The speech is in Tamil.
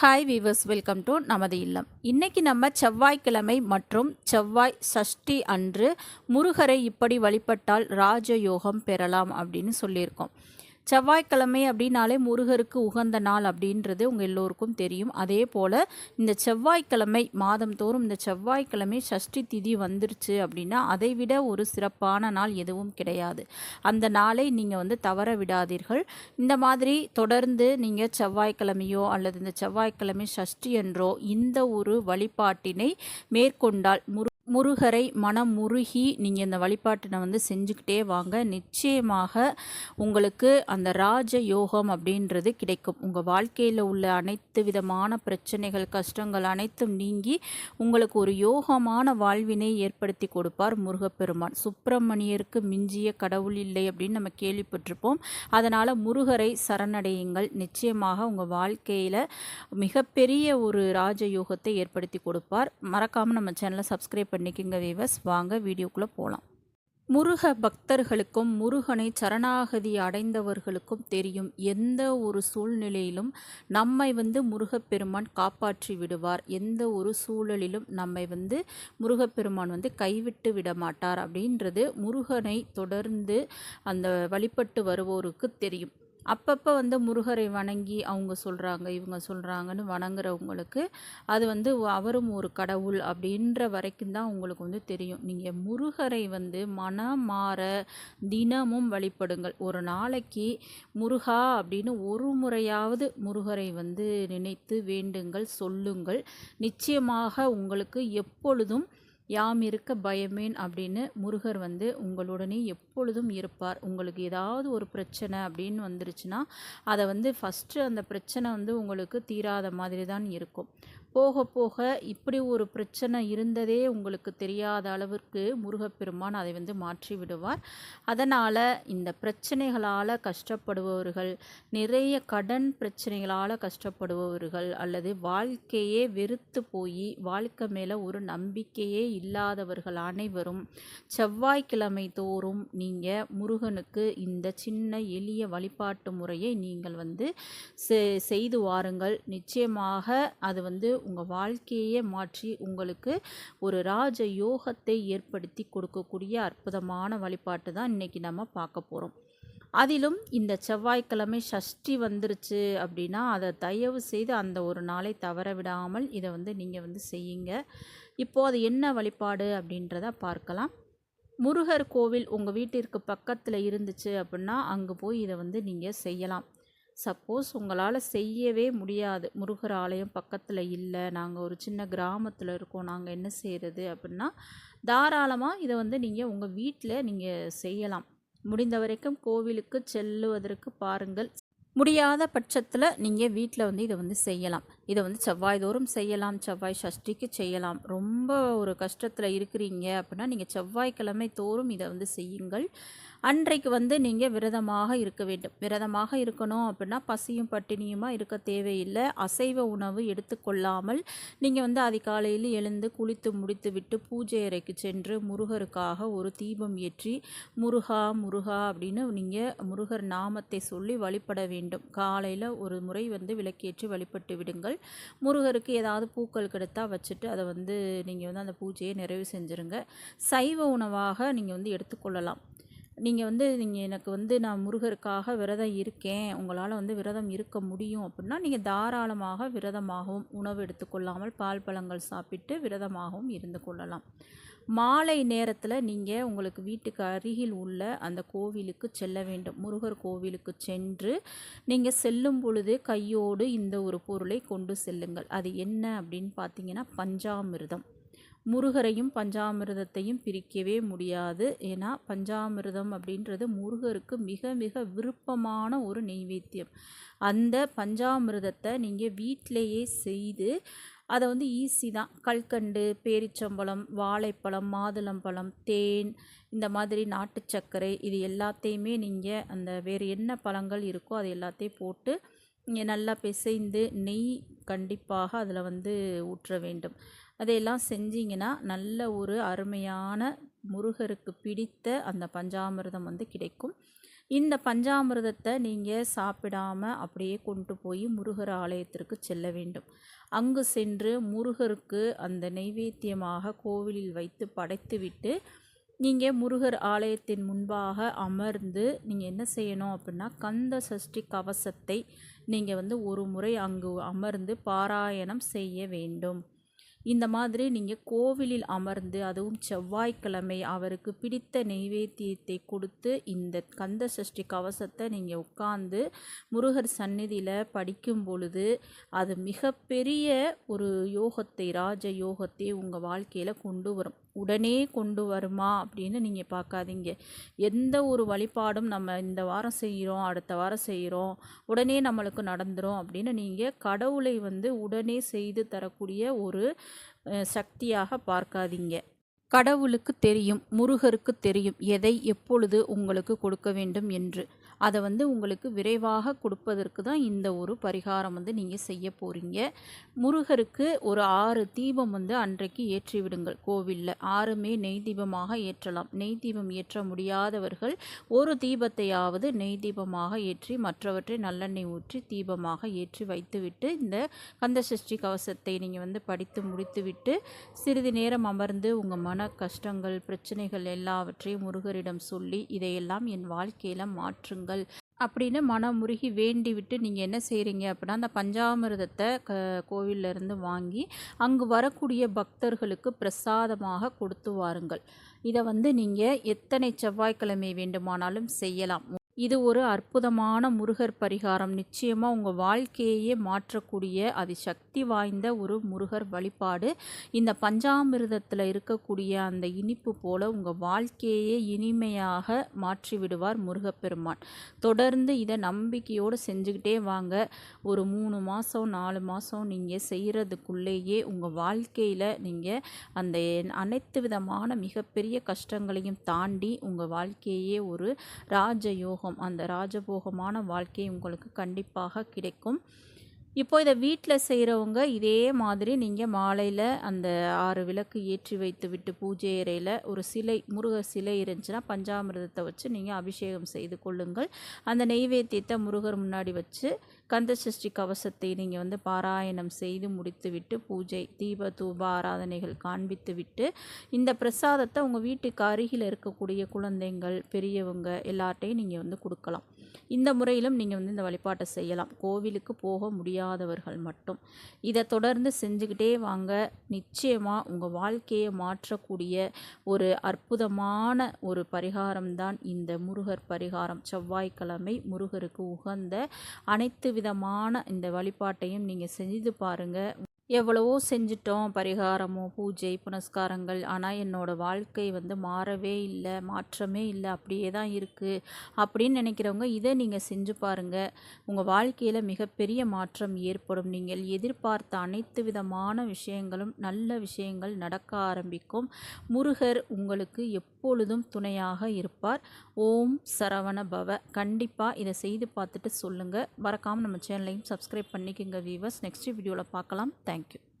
ஹாய் வீவர்ஸ் வெல்கம் டு நமது இல்லம். இன்றைக்கி நம்ம செவ்வாய்க்கிழமை மற்றும் செவ்வாய் சஷ்டி அன்று முருகரை இப்படி வழிபட்டால் ராஜயோகம் பெறலாம் அப்படின்னு சொல்லியிருக்கோம். செவ்வாய்க்கிழமை அப்படின்னாலே முருகருக்கு உகந்த நாள் அப்படின்றது உங்கள் எல்லோருக்கும் தெரியும். அதே போல் இந்த செவ்வாய்க்கிழமை மாதந்தோறும் இந்த செவ்வாய்க்கிழமை சஷ்டி திதி வந்துருச்சு அப்படின்னா அதை விட ஒரு சிறப்பான நாள் எதுவும் கிடையாது. அந்த நாளை நீங்கள் வந்து தவற விடாதீர்கள். இந்த மாதிரி தொடர்ந்து நீங்கள் செவ்வாய்க்கிழமையோ அல்லது இந்த செவ்வாய்க்கிழமை சஷ்டி என்றோ இந்த ஒரு வழிபாட்டினை மேற்கொண்டால் முரு முருகரை மனம் முருகி நீங்கள் இந்த வழிபாட்டினை வந்து செஞ்சுக்கிட்டே வாங்க. நிச்சயமாக உங்களுக்கு அந்த ராஜ யோகம் அப்படின்றது கிடைக்கும். உங்கள் வாழ்க்கையில் உள்ள அனைத்து விதமான பிரச்சனைகள் கஷ்டங்கள் அனைத்தும் நீங்கி உங்களுக்கு ஒரு யோகமான வாழ்வினை ஏற்படுத்தி கொடுப்பார் முருகப்பெருமான். சுப்பிரமணியருக்கு மிஞ்சிய கடவுள் இல்லை அப்படின்னு நம்ம கேள்விப்பட்டிருப்போம். அதனால் முருகரை சரணடையுங்கள். நிச்சயமாக உங்கள் வாழ்க்கையில் மிகப்பெரிய ஒரு ராஜயோகத்தை ஏற்படுத்தி கொடுப்பார். மறக்காமல் நம்ம சேனலை சப்ஸ்கிரைப் பண்ணிக்கோங்க வீவர்ஸ் வாங்க வீடியோக்குள்ளே போகலாம் முருக பக்தர்களுக்கும் முருகனை சரணாகதி அடைந்தவர்களுக்கும் தெரியும் எந்த ஒரு சூழ்நிலையிலும் நம்மை வந்து முருகப்பெருமான் காப்பாற்றி விடுவார். எந்த ஒரு சூழலிலும் நம்மை வந்து முருகப்பெருமான் வந்து கைவிட்டு விட மாட்டார் அப்படின்றது முருகனை தொடர்ந்து அந்த வழிபட்டு வருவோருக்கு தெரியும். அப்பப்போ வந்து முருகரை வணங்கி அவங்க சொல்கிறாங்க இவங்க சொல்கிறாங்கன்னு வணங்குறவங்களுக்கு அது வந்து அவரும் ஒரு கடவுள் அப்படின்ற வரைக்கும் தான் உங்களுக்கு வந்து தெரியும். நீங்கள் முருகரை வந்து மனம் மாற தினமும் வழிபடுங்கள். ஒரு நாளைக்கு முருகா அப்படின்னு ஒரு முறையாவது முருகரை வந்து நினைத்து வேண்டுங்கள் சொல்லுங்கள். நிச்சயமாக உங்களுக்கு எப்பொழுதும் யாம் இருக்க பயமேன் அப்படின்னு முருகர் வந்து உங்களுடனே எப்பொழுதும் இருப்பார். உங்களுக்கு ஏதாவது ஒரு பிரச்சனை அப்படின்னு வந்துருச்சுன்னா அதை வந்து ஃபஸ்ட்டு அந்த பிரச்சனை வந்து உங்களுக்கு தீராத மாதிரி தான் இருக்கும். போக போக இப்படி ஒரு பிரச்சனை இருந்ததே உங்களுக்கு தெரியாத அளவிற்கு முருகப்பெருமான் அதை வந்து மாற்றி விடுவார். அதனால் இந்த பிரச்சனைகளால் கஷ்டப்படுபவர்கள் நிறைய கடன் பிரச்சனைகளால் கஷ்டப்படுபவர்கள் அல்லது வாழ்க்கையே வெறுத்து போய் வாழ்க்கை மேலே ஒரு நம்பிக்கையே இல்லாதவர்கள் அனைவரும் செவ்வாய்க்கிழமை தோறும் நீங்கள் முருகனுக்கு இந்த சின்ன எளிய வழிபாட்டு முறையை நீங்கள் வந்து செய்து வாருங்கள். நிச்சயமாக அது வந்து உங்கள் வாழ்க்கையே மாற்றி உங்களுக்கு ஒரு ராஜ யோகத்தை ஏற்படுத்தி கொடுக்கக்கூடிய அற்புதமான வழிபாட்டு தான் இன்றைக்கி நம்ம பார்க்க போகிறோம் அதிலும் இந்த செவ்வாய்க்கிழமை சஷ்டி வந்துருச்சு அப்படின்னா அதை தயவு செய்து அந்த ஒரு நாளை தவற விடாமல் இதை வந்து நீங்கள் வந்து செய்யுங்க. இப்போது அது என்ன வழிபாடு அப்படின்றத பார்க்கலாம். முருகர் கோவில் உங்கள் வீட்டிற்கு பக்கத்தில் இருந்துச்சு அப்படின்னா அங்கே போய் இதை வந்து நீங்கள் செய்யலாம். சப்போஸ் உங்களால் செய்யவே முடியாது. முருகர் ஆலயம் பக்கத்தில் இல்லை. நாங்கள் ஒரு சின்ன கிராமத்தில் இருக்கோம். நாங்கள் என்ன செய்கிறது அப்படின்னா தாராளமாக இதை வந்து நீங்கள் உங்கள் வீட்டில் நீங்கள் செய்யலாம். முடிந்த வரைக்கும் கோவிலுக்கு செல்லுவதற்கு பாருங்கள். முடியாத பட்சத்தில் நீங்கள் வீட்டில் வந்து இதை வந்து செய்யலாம். இதை வந்து செவ்வாய் தோறும் செய்யலாம் செவ்வாய் சஷ்டிக்கு செய்யலாம். ரொம்ப ஒரு கஷ்டத்தில் இருக்கிறீங்க அப்படின்னா நீங்கள் செவ்வாய்க்கிழமை தோறும் இதை வந்து செய்யுங்கள். அன்றைக்கு வந்து நீங்கள் விரதமாக இருக்க வேண்டும். விரதமாக இருக்கணும் அப்படின்னா பசியும் பட்டினியுமா இருக்க தேவையில்லை. அசைவ உணவு எடுத்துக்கொள்ளாமல் நீங்கள் வந்து அதிகாலையில் எழுந்து குளித்து முடித்து விட்டு பூஜை அறைக்கு சென்று முருகருக்காக ஒரு தீபம் ஏற்றி முருகா முருகா அப்படின்னு நீங்கள் முருகர் நாமத்தை சொல்லி வழிபட வேண்டும். காலையில் ஒரு முறை வந்து விளக்கேற்றி வழிபட்டு விடுங்கள். முருகருக்கு ஏதாவது பூக்கள் கிடைத்தா வச்சுட்டு அதை வந்து நீங்கள் வந்து அந்த பூஜையை நிறைவு செஞ்சுருங்க. சைவ உணவாக நீங்கள் வந்து எடுத்துக்கொள்ளலாம். நீங்கள் வந்து நீங்கள் எனக்கு வந்து நான் முருகருக்காக விரதம் இருக்கேன். உங்களால் வந்து விரதம் இருக்க முடியும் அப்படின்னா நீங்கள் தாராளமாக விரதமாகவும் உணவு எடுத்துக்கொள்ளாமல் பால் பழங்கள் சாப்பிட்டு விரதமாகவும் இருந்து கொள்ளலாம். மாலை நேரத்தில் நீங்கள் உங்களுக்கு வீட்டுக்கு அருகில் உள்ள அந்த கோவிலுக்கு செல்ல வேண்டும். முருகர் கோவிலுக்கு சென்று நீங்கள் செல்லும் பொழுது கையோடு இந்த ஒரு பொருளை கொண்டு செல்லுங்கள். அது என்ன அப்படின்னு பார்த்தீங்கன்னா பஞ்சாமிர்தம். முருகரையும் பஞ்சாமிர்தத்தையும் பிரிக்கவே முடியாது. ஏன்னா பஞ்சாமிர்தம் அப்படின்றது முருகருக்கு மிக மிக விருப்பமான ஒரு நெய்வேத்தியம். அந்த பஞ்சாமிர்தத்தை நீங்கள் வீட்டிலையே செய்து அதை வந்து ஈஸி தான். கல்கண்டு பேரிச்சம்பழம் வாழைப்பழம் மாதுளம்பழம் தேன் இந்த மாதிரி நாட்டு சர்க்கரை இது எல்லாத்தையுமே நீங்கள் அந்த வேறு என்ன பழங்கள் இருக்கோ அது எல்லாத்தையும் போட்டு நீங்கள் நல்லா பிசைந்து நெய் கண்டிப்பாக அதில் வந்து ஊற்ற வேண்டும். அதையெல்லாம் செஞ்சிங்கன்னா நல்ல ஒரு அருமையான முருகருக்கு பிடித்த அந்த பஞ்சாமிர்தம் வந்து கிடைக்கும். இந்த பஞ்சாமிர்தத்தை நீங்கள் சாப்பிடாம அப்படியே கொண்டு போய் முருகர் ஆலயத்திற்கு செல்ல வேண்டும். அங்கு சென்று முருகருக்கு அந்த நைவேத்தியமாக கோவிலில் வைத்து படைத்துவிட்டு நீங்கள் முருகர் ஆலயத்தின் முன்பாக அமர்ந்து நீங்கள் என்ன செய்யணும் அப்படின்னா கந்த சஷ்டி கவசத்தை நீங்கள் வந்து ஒரு முறை அங்கு அமர்ந்து பாராயணம் செய்ய வேண்டும். இந்த மாதிரி நீங்கள் கோவிலில் அமர்ந்து அதுவும் செவ்வாய்க்கிழமை அவருக்கு பிடித்த நெய்வேத்தியத்தை கொடுத்து இந்த கந்த சஷ்டி கவசத்தை நீங்கள் உட்கார்ந்து முருகர் சந்நிதியில் படிக்கும் பொழுது அது மிகப்பெரிய ஒரு யோகத்தை ராஜ யோகத்தை உங்கள் வாழ்க்கையில் கொண்டு வரும். உடனே கொண்டு வருமா அப்படின்னு நீங்கள் பார்க்காதீங்க. எந்த ஒரு வழிபாடும் நம்ம இந்த வாரம் செய்கிறோம் அடுத்த வாரம் செய்கிறோம் உடனே நம்மளுக்கு நடந்துடும் அப்படின்னு நீங்கள் கடவுளை வந்து உடனே செய்து தரக்கூடிய ஒரு சக்தியாக பார்க்காதீங்க. கடவுளுக்கு தெரியும் முருகருக்கு தெரியும் எதை எப்பொழுது உங்களுக்கு கொடுக்க வேண்டும் என்று. அதை வந்து உங்களுக்கு விரைவாக கொடுப்பதற்கு தான் இந்த ஒரு பரிகாரம் வந்து நீங்கள் செய்ய போகிறீங்க முருகருக்கு ஒரு ஆறு தீபம் வந்து அன்றைக்கு ஏற்றி விடுங்கள் கோவிலில். ஆறுமே நெய் தீபமாக ஏற்றலாம். நெய் தீபம் ஏற்ற முடியாதவர்கள் ஒரு தீபத்தையாவது நெய் தீபமாக ஏற்றி மற்றவற்றை நல்லெண்ணெய் ஊற்றி தீபமாக ஏற்றி வைத்துவிட்டு இந்த கந்தசஷ்டி கவசத்தை நீங்கள் வந்து படித்து முடித்துவிட்டு சிறிது நேரம் அமர்ந்து உங்கள் மன கஷ்டங்கள் பிரச்சனைகள் எல்லாவற்றையும் முருகரிடம் சொல்லி இதையெல்லாம் என் வாழ்க்கையில் மாற்றுங்கள். அப்படின்னு மனமுருகி வேண்டி விட்டு நீங்கள் என்ன செய்கிறீங்க அப்படின்னா அந்த பஞ்சாமிர்தத்தை க கோவிலிருந்து வாங்கி அங்கு வரக்கூடிய பக்தர்களுக்கு பிரசாதமாக கொடுத்து வாருங்கள். இதை வந்து நீங்கள் எத்தனை செவ்வாய்க்கிழமை வேண்டுமானாலும் செய்யலாம். இது ஒரு அற்புதமான முருகர் பரிகாரம். நிச்சயமாக உங்கள் வாழ்க்கையே மாற்றக்கூடிய அது சக்தி வாய்ந்த ஒரு முருகர் வழிபாடு. இந்த பஞ்சாமிர்தத்தில் இருக்கக்கூடிய அந்த இனிப்பு போல உங்கள் வாழ்க்கையே இனிமையாக மாற்றி விடுவார் முருகப்பெருமான். தொடர்ந்து இதை நம்பிக்கையோடு செஞ்சுக்கிட்டே வாங்க. ஒரு மூணு மாதம் நாலு மாதம் நீங்கள் செய்கிறதுக்குள்ளேயே உங்கள் வாழ்க்கையில் நீங்கள் அந்த அனைத்து விதமான மிகப்பெரிய கஷ்டங்களையும் தாண்டி உங்கள் வாழ்க்கையே ஒரு ராஜயோக போகம். அந்த ராஜபோகமான வாழ்க்கை உங்களுக்கு கண்டிப்பாக கிடைக்கும். இப்போ இதை வீட்டில் செய்கிறவங்க இதே மாதிரி நீங்கள் மாலையில் அந்த ஆறு விளக்கு ஏற்றி வைத்து விட்டு பூஜை அறையில் ஒரு சிலை முருகர் சிலை இருந்துச்சுன்னா பஞ்சாமிரதத்தை வச்சு நீங்கள் அபிஷேகம் செய்து கொள்ளுங்கள். அந்த நெய்வேத்தியத்தை முருகர் முன்னாடி வச்சு கந்தசஷ்டி கவசத்தை நீங்கள் வந்து பாராயணம் செய்து முடித்துவிட்டு பூஜை தீப தூப ஆராதனைகள் காண்பித்து விட்டு இந்த பிரசாதத்தை உங்கள் வீட்டுக்கு அருகில் இருக்கக்கூடிய குழந்தைங்கள் பெரியவங்க எல்லார்ட்டையும் நீங்கள் வந்து கொடுக்கலாம். இந்த முறையிலும் நீங்கள் வந்து இந்த வழிபாட்டை செய்யலாம். கோவிலுக்கு போக முடியாதவர்கள் மட்டும். இதை தொடர்ந்து செஞ்சுக்கிட்டே வாங்க. நிச்சயமாக உங்கள் வாழ்க்கையை மாற்றக்கூடிய ஒரு அற்புதமான ஒரு பரிகாரம்தான் இந்த முருகர் பரிகாரம். செவ்வாய்க்கிழமை முருகருக்கு உகந்த அனைத்து விதமான இந்த வழிபாட்டையும் நீங்கள் செஞ்சு பாருங்கள் எவ்வளவோ செஞ்சிட்டோம் பரிகாரமோ பூஜை புனஸ்காரங்கள். ஆனால் என்னோடய வாழ்க்கை வந்து மாறவே இல்லை மாற்றமே இல்லை. அப்படியே தான் இருக்குது அப்படின்னு நினைக்கிறவங்க இதை நீங்கள் செஞ்சு பாருங்கள் உங்கள் வாழ்க்கையில் மிகப்பெரிய மாற்றம் ஏற்படும். நீங்கள் எதிர்பார்த்த அனைத்து விதமான விஷயங்களும் நல்ல விஷயங்கள் நடக்க ஆரம்பிக்கும். முருகர் உங்களுக்கு எப்பொழுதும் துணையாக இருப்பார். ஓம் சரவண பவ. கண்டிப்பாக இதை செய்து பார்த்துட்டு சொல்லுங்கள் மறக்காமல் நம்ம சேனலையும் சப்ஸ்கிரைப் பண்ணிக்கோங்க வீவர்ஸ் நெக்ஸ்ட் வீடியோவில் பார்க்கலாம். Thank you.